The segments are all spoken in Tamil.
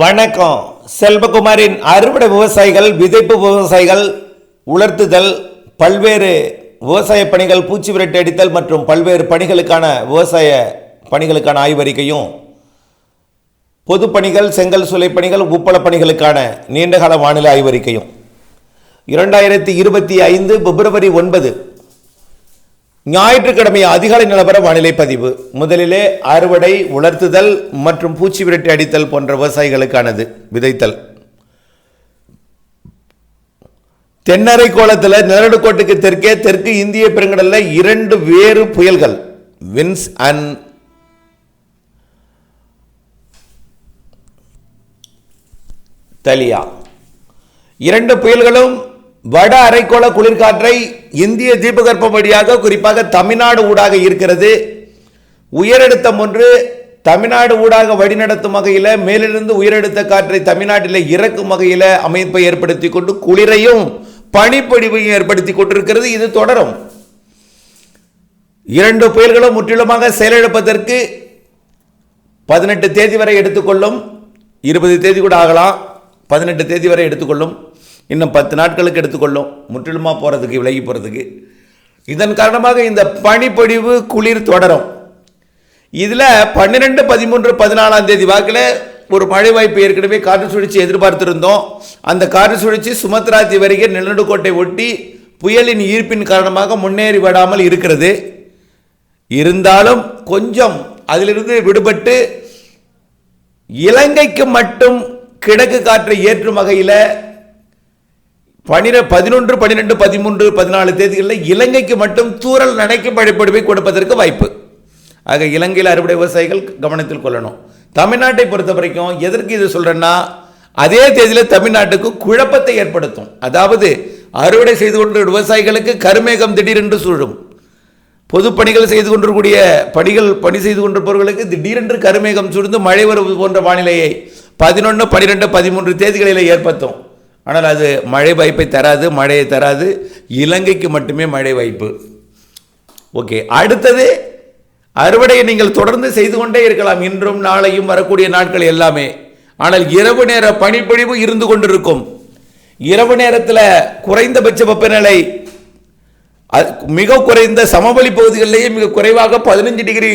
வணக்கம். செல்வகுமாரின் அறுவடை விவசாயிகள் விதைப்பு விவசாயிகள் உலர்த்துதல் பல்வேறு விவசாய பணிகள் பூச்சி விரட்டு அடித்தல் மற்றும் பல்வேறு பணிகளுக்கான விவசாய பணிகளுக்கான ஆய்வறிக்கையும் பொதுப்பணிகள் செங்கல் சுலை பணிகள் உப்பள பணிகளுக்கான நீண்டகால வானிலை ஆய்வறிக்கையும். இரண்டாயிரத்தி இருபத்தி ஐந்து பிப்ரவரி ஒன்பது ஞாயிற்றுக்கிழமை அதிகாலை நிலவர வானிலை பதிவு. முதலிலே அறுவடை உலர்த்துதல் மற்றும் பூச்சி விரட்டி அடித்தல் போன்ற விவசாயிகளுக்கானது விதைத்தல். தென்னரை கோலத்தில் நிலநடுக்கோட்டுக்கு தெற்கே தெற்கு இந்திய பெருங்கடலில் இரண்டு வேறு புயல்கள் வின்ஸ் அண்ட் தலியா. இரண்டு புயல்களும் வட அரைக்கோள குளிர்காற்றை இந்திய தீபகற்பம் வழியாக குறிப்பாக தமிழ்நாடு ஊடாக இருக்கிறது உயரழுத்தம் ஒன்று தமிழ்நாடு ஊடாக வழிநடத்தும் வகையில் மேலிருந்து உயரழுத்த காற்றை தமிழ்நாட்டில் இறக்கும் வகையில் அமைப்பை ஏற்படுத்தி கொண்டு குளிரையும் பனிப்பொழிவையும் ஏற்படுத்தி கொண்டிருக்கிறது. இது தொடரும். இரண்டு புயல்களும் முற்றிலுமாக செயலிழப்பதற்கு பதினெட்டு தேதி வரை எடுத்துக்கொள்ளும். இருபது தேதி கூட ஆகலாம். பதினெட்டு தேதி வரை எடுத்துக்கொள்ளும். இன்னும் பத்து நாட்களுக்கு எடுத்துக்கொள்ளும். முற்றிலுமாக போகிறதுக்கு விலகி போகிறதுக்கு இதன் காரணமாக இந்த பனிப்பொழிவு குளிர் தொடரும். இதில் பன்னிரெண்டு பதிமூன்று பதினாலாம் தேதி வாக்கில் ஒரு மழை வாய்ப்பு ஏற்கனவே காற்று சுழற்சி எதிர்பார்த்திருந்தோம். அந்த காற்று சுழற்சி சுமத்ரா தீவரிகை நிலநடுக்கோட்டை ஒட்டி புயலின் ஈர்ப்பின் காரணமாக முன்னேறி விடாமல் இருக்கிறது. இருந்தாலும் கொஞ்சம் அதிலிருந்து விடுபட்டு இலங்கைக்கு மட்டும் கிழக்கு காற்றை ஏற்றும் வகையில் பனிர பதினொன்று பன்னிரெண்டு பதிமூன்று பதினாலு தேதிகளில் இலங்கைக்கு மட்டும் தூரல் நனைக்கும் மழைப்பொழிவை கொடுப்பதற்கு வாய்ப்பு. ஆக இலங்கையில் அறுவடை விவசாயிகள் கவனத்தில் கொள்ளணும். தமிழ்நாட்டை பொறுத்த வரைக்கும் எதற்கு இது சொல்கிறேன்னா அதே தேதியில் தமிழ்நாட்டுக்கு குழப்பத்தை ஏற்படுத்தும். அதாவது அறுவடை செய்து கொண்ட விவசாயிகளுக்கு கருமேகம் திடீரென்று சூழும் பொது பணிகள் செய்து கொண்டிருக்கூடிய பணிகள் பணி செய்து கொண்டிருப்பவர்களுக்கு திடீரென்று கருமேகம் சூழ்ந்து மழை வருவது போன்ற வானிலையை பதினொன்று பன்னிரெண்டு பதிமூன்று தேதிகளில் ஏற்படுத்தும். ஆனால் அது மழை வாய்ப்பை தராது மழையை தராது. இலங்கைக்கு மட்டுமே மழை வாய்ப்பு. ஓகே அடுத்தது அறுவடையை நீங்கள் தொடர்ந்து செய்து கொண்டே இருக்கலாம். இன்றும் நாளையும் வரக்கூடிய நாட்கள் எல்லாமே. ஆனால் இரவு நேர பனிப்பொழிவு இருந்து கொண்டிருக்கும். இரவு நேரத்தில் குறைந்தபட்ச வெப்பநிலை அது மிக குறைந்த சமவெளி பகுதிகளிலேயே மிக குறைவாக பதினஞ்சு டிகிரி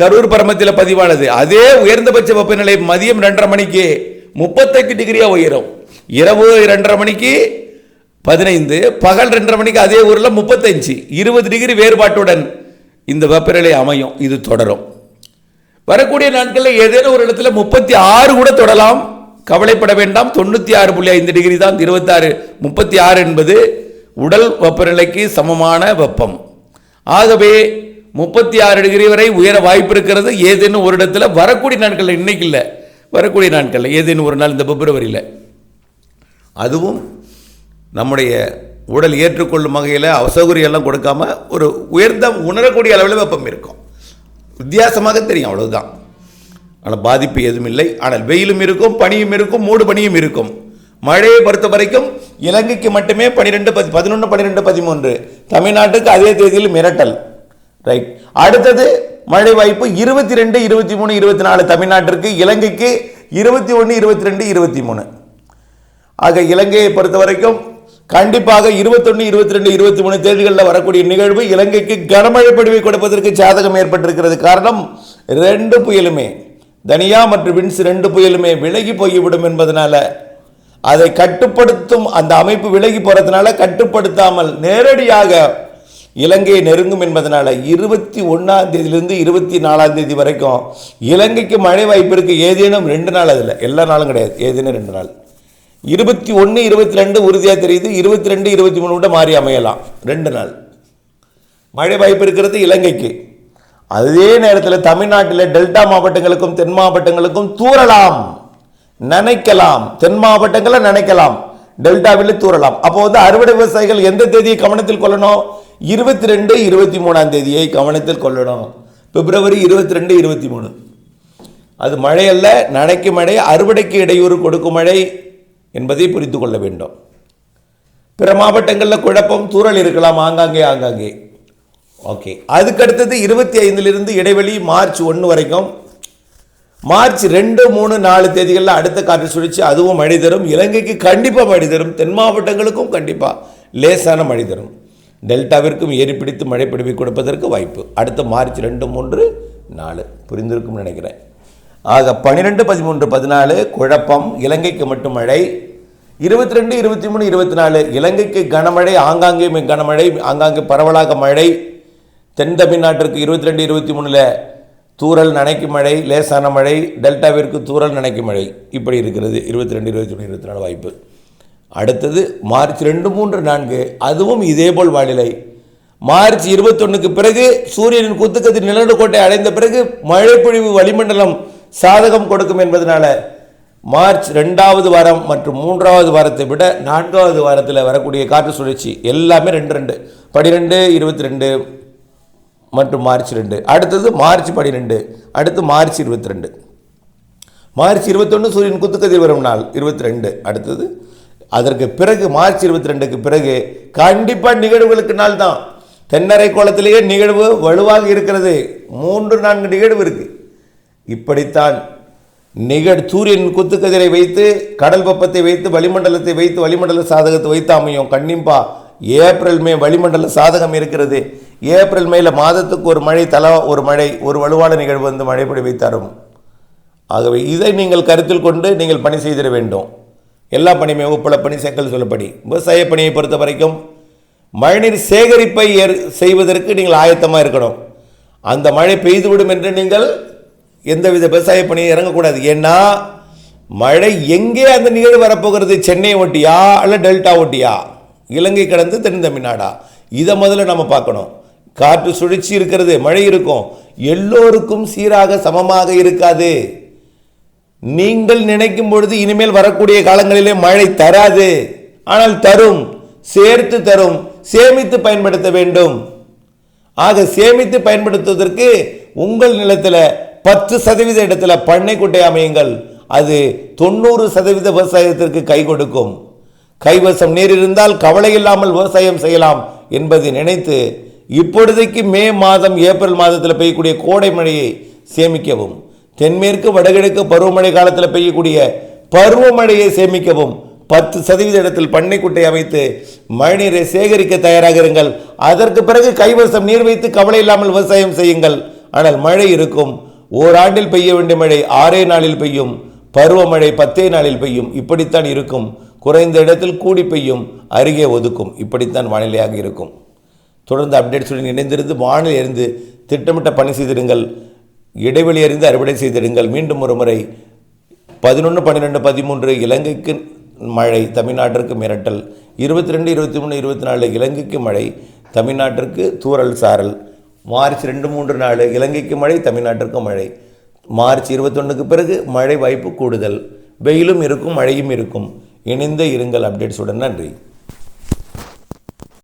கரூர் பரமத்தில் பதிவானது. அதே உயர்ந்தபட்ச வெப்பநிலை மதியம் ரெண்டரை மணிக்கு முப்பத்தெட்டு டிகிரியாக உயரும். இரவு ரெண்டரை மணிக்கு பதினைந்து பகல் ரெண்டரை மணிக்கு அதே ஊரில் முப்பத்தஞ்சு. இருபது டிகிரி வேறுபாட்டுடன் இந்த வெப்பநிலை அமையும். இது தொடரும். வரக்கூடிய நாட்களில் ஏதேனும் ஒரு இடத்துல முப்பத்தி ஆறு கூட தொடலாம். கவலைப்பட வேண்டாம். தொண்ணூற்றி ஆறு புள்ளி ஐந்து டிகிரி தான். இருபத்தாறு முப்பத்தி ஆறு என்பது உடல் வெப்பநிலைக்கு சமமான வெப்பம். ஆகவே முப்பத்தி ஆறு டிகிரி வரை உயர வாய்ப்பு இருக்கிறது. ஏதேனும் ஒரு இடத்துல வரக்கூடிய நாட்களில் இன்னைக்கு இல்லை. வரக்கூடிய நாட்களில் ஏதேனும் ஒரு நாள் இந்த பிப்ரவரியில். அதுவும் நம்முடைய உடல் ஏற்றுக்கொள்ளும் வகையில் அசௌகரியம்லாம் கொடுக்காம ஒரு உயர்ந்த உணரக்கூடிய அளவில் வெப்பம் இருக்கும். வித்தியாசமாக தெரியும் அவ்வளவுதான். ஆனால் பாதிப்பு எதுவும் இல்லை. ஆனால் வெயிலும் இருக்கும் பனியும் இருக்கும் மூடு பனியும் இருக்கும். மழையை பொறுத்த வரைக்கும் இலங்கைக்கு மட்டுமே பன்னிரெண்டு பதி பதினொன்று பன்னிரெண்டு பதிமூன்று. தமிழ்நாட்டுக்கு அதே தேதியில் மிரட்டல். ரைட் அடுத்தது மழை வாய்ப்பு இருபத்தி ரெண்டு இருபத்தி மூணு இருபத்தி நாலு தமிழ்நாட்டிற்கு இலங்கைக்கு இருபத்தி ஒன்று இருபத்தி ரெண்டு இருபத்தி மூணு. ஆக இலங்கையை பொறுத்த வரைக்கும் கண்டிப்பாக இருபத்தொன்று இருபத்தி ரெண்டு இருபத்தி மூணு தேதிகளில் வரக்கூடிய நிகழ்வு இலங்கைக்கு கனமழை பொழிவை கொடுப்பதற்கு சாதகம் ஏற்பட்டிருக்கிறது. காரணம் ரெண்டு புயலுமே. தனியா மற்றும் வின்ஸ் ரெண்டு புயலுமே விலகி போய்விடும் என்பதனால அதை கட்டுப்படுத்தும் அந்த அமைப்பு விலகி போறதுனால கட்டுப்படுத்தாமல் நேரடியாக இலங்கையை நெருங்கும் என்பதனால இருபத்தி ஒன்றாம் தேதியிலிருந்து இருபத்தி நாலாம் தேதி வரைக்கும் இலங்கைக்கு மழை வாய்ப்பு ஏதேனும் ரெண்டு நாள் அதில். எல்லா நாளும் கிடையாது. ஏதேனும் ரெண்டு நாள். இருபத்தி ஒன்று இருபத்தி ரெண்டு உறுதியாக தெரியுது. இருபத்தி ரெண்டு இருபத்தி மூணு கூட மாறி அமையலாம். ரெண்டு நாள். மழை வாய்ப்பு இருக்கிறது இலங்கைக்கு. அதே நேரத்தில் தமிழ்நாட்டில் டெல்டா மாவட்டங்களுக்கும் தென் மாவட்டங்களுக்கும் தூறலாம். நினைக்கலாம். தென் மாவட்டங்களில் நினைக்கலாம். டெல்டாவில் தூறலாம். அப்போ வந்து அறுவடை விவசாயிகள் எந்த தேதியை கவனத்தில் கொள்ளணும்? இருபத்தி ரெண்டு இருபத்தி மூணாம் தேதியை கவனத்தில் கொள்ளணும். பிப்ரவரி இருபத்தி ரெண்டு இருபத்தி மூணு. அது மழை அல்ல மழை அறுவடைக்கு இடையூறு கொடுக்கும் மழை. என்பதை புரிந்து கொள்ள வேண்டும். பிற மாவட்டங்களில் குழப்பம் தூறல் இருக்கலாம் ஆங்காங்கே ஆங்காங்கே. ஓகே அதுக்கு அடுத்தது இருபத்தி ஐந்திலிருந்து இடைவெளி மார்ச் ஒன்று வரைக்கும். மார்ச் ரெண்டு மூணு நாலு தேதிகளில் அடுத்த காற்று சுழற்சி அதுவும் மழை தரும். இலங்கைக்கு கண்டிப்பாக மழை தரும். தென் மாவட்டங்களுக்கும் கண்டிப்பாக லேசான மழை தரும். டெல்டாவிற்கும் ஏறி பிடித்து மழை பிடிப்பை கொடுப்பதற்கு வாய்ப்பு. அடுத்த மார்ச் ரெண்டு மூன்று நாலு. புரிந்திருக்கும் நினைக்கிறேன். ஆக பன்னிரெண்டு பதிமூன்று பதினாலு குழப்பம் இலங்கைக்கு மட்டும் மழை. இருபத்தி ரெண்டு இருபத்தி மூணு இருபத்தி நாலு இலங்கைக்கு கனமழை ஆங்காங்கே கனமழை ஆங்காங்கே பரவலாக மழை. தென் தமிழ்நாட்டிற்கு இருபத்தி ரெண்டு இருபத்தி மூணில் தூரல் நனைக்கும் மழை லேசான மழை டெல்டாவிற்கு தூரல் நனைக்கும் மழை. இப்படி இருக்கிறது. இருபத்தி ரெண்டு இருபத்தி மூணு இருபத்தி நாலு வாய்ப்பு. அடுத்தது மார்ச் ரெண்டு மூன்று நான்கு அதுவும் இதேபோல் வானிலை. மார்ச் இருபத்தொன்னுக்கு பிறகு சூரியனின் குத்துக்கதிர் நிலநடுக்கோட்டை அடைந்த பிறகு மழைப்பொழிவு வளிமண்டலம் சாதகம் கொடுக்கும் என்பதனால மார்ச் ரெண்டாவது வாரம் மற்றும் மூன்றாவது வாரத்தை விட நான்காவது வாரத்தில் வரக்கூடிய காற்று சுழற்சி எல்லாமே ரெண்டு ரெண்டு. பன்னிரெண்டு இருபத்தி ரெண்டு மற்றும் மார்ச் ரெண்டு. அடுத்தது மார்ச் பன்னிரெண்டு அடுத்து மார்ச் இருபத்தி ரெண்டு. மார்ச் இருபத்தொன்று சூரியன் குத்துக்கதிர் வரும் நாள் இருபத்தி ரெண்டு. அடுத்தது அதற்கு பிறகு மார்ச் இருபத்தி ரெண்டுக்கு பிறகு கண்டிப்பாக நிகழ்வுகளுக்கு நாள் தான் தென்னரை கோலத்திலேயே நிகழ்வு வலுவாக இருக்கிறது. மூன்று நான்கு நிகழ்வு இருக்குது இப்படித்தான் நிகழ் சூரியன் குத்துக்கதிரை வைத்து கடல் பப்பத்தை வைத்து வளிமண்டலத்தை வைத்து வளிமண்டல சாதகத்தை வைத்து அமையும். கண்டிப்பா ஏப்ரல் மே வளிமண்டல சாதகம் இருக்கிறது. ஏப்ரல் மேல மாதத்துக்கு ஒரு மழை தலா ஒரு மழை ஒரு வலுவான நிகழ்வு வந்து மழைப்படி வைத்தாரும் ஆகவே இதை நீங்கள் கருத்தில் கொண்டு நீங்கள் பணி செய்திட வேண்டும். எல்லா பணியுமே உப்பள பணி செங்கல் சொல்லப்படி விவசாய பணியை பொறுத்த வரைக்கும் மழைநீர் சேகரிப்பை செய்வதற்கு நீங்கள் ஆயத்தமாக இருக்கணும். அந்த மழை பெய்துவிடும் என்று நீங்கள் எந்தவித விவசாய பணியும் இறங்கக்கூடாது. ஏன்னா மழை எங்கே அந்த நிகழ்வு வரப்போகிறது? சென்னை ஒட்டியா? அல்ல டெல்டா ஒட்டியா? இலங்கை கடந்து தென் தமிழ்நாடா? இதை முதல்ல நம்ம பார்க்கணும். காற்று சுழற்சி இருக்கிறது மழை இருக்கும். எல்லோருக்கும் சீராக சமமாக இருக்காது. நீங்கள் நினைக்கும் பொழுது இனிமேல் வரக்கூடிய காலங்களிலே மழை தராது. ஆனால் தரும் சேர்த்து தரும் சேமித்து பயன்படுத்த வேண்டும். ஆக சேமித்து பயன்படுத்துவதற்கு உங்கள் நிலத்தில் பத்து சதவீத இடத்துல பண்ணை குட்டை அமையுங்கள். அது தொண்ணூறு சதவீத விவசாயத்திற்கு கை கொடுக்கும். கைவசம் நீர் இருந்தால் கவலை இல்லாமல் விவசாயம் செய்யலாம் என்பதை நினைத்து இப்பொழுதைக்கு மே மாதம் ஏப்ரல் மாதத்தில் பெய்யக்கூடிய கோடை மழையை சேமிக்கவும். தென்மேற்கு வடகிழக்கு பருவமழை காலத்தில் பெய்யக்கூடிய பருவமழையை சேமிக்கவும். பத்து சதவீத இடத்தில் பண்ணைக்குட்டை அமைத்து மழைநீரை சேகரிக்க தயாராக இருங்கள். அதற்கு பிறகு கைவசம் நீர் வைத்து கவலை இல்லாமல் விவசாயம் செய்யுங்கள். ஆனால் மழை இருக்கும். ஓராண்டில் பெய்ய வேண்டிய மழை ஆறே நாளில் பெய்யும். பருவமழை பத்தே நாளில் பெய்யும். இப்படித்தான் இருக்கும். குறைந்த இடத்தில் கூடி பெய்யும். அருகே ஒதுக்கும். இப்படித்தான் வானிலையாக இருக்கும். தொடர்ந்து அப்டேட்ஸுடன் இணைந்திருந்து வானிலை அறிந்து திட்டமிட்ட பணி செய்திடுங்கள். இடைவெளி அறிந்து அறுவடை செய்திடுங்கள். மீண்டும் ஒரு முறை. பதினொன்று பன்னிரெண்டு பதிமூன்று இலங்கைக்கு மழை தமிழ்நாட்டிற்கு மிரட்டல். இருபத்தி ரெண்டு இருபத்தி மூணு இருபத்தி நாலு இலங்கைக்கு மழை தமிழ்நாட்டிற்கு தூறல் சாரல். மார்ச் ரெண்டு மூன்று நாள் இலங்கைக்கு மழை தமிழ்நாட்டிற்கு மழை. மார்ச் இருபத்தொன்னுக்கு பிறகு மழை வாய்ப்பு கூடுதல். வெயிலும் இருக்கும் மழையும் இருக்கும். இணைந்த இருங்கள் அப்டேட்ஸுடன். நன்றி.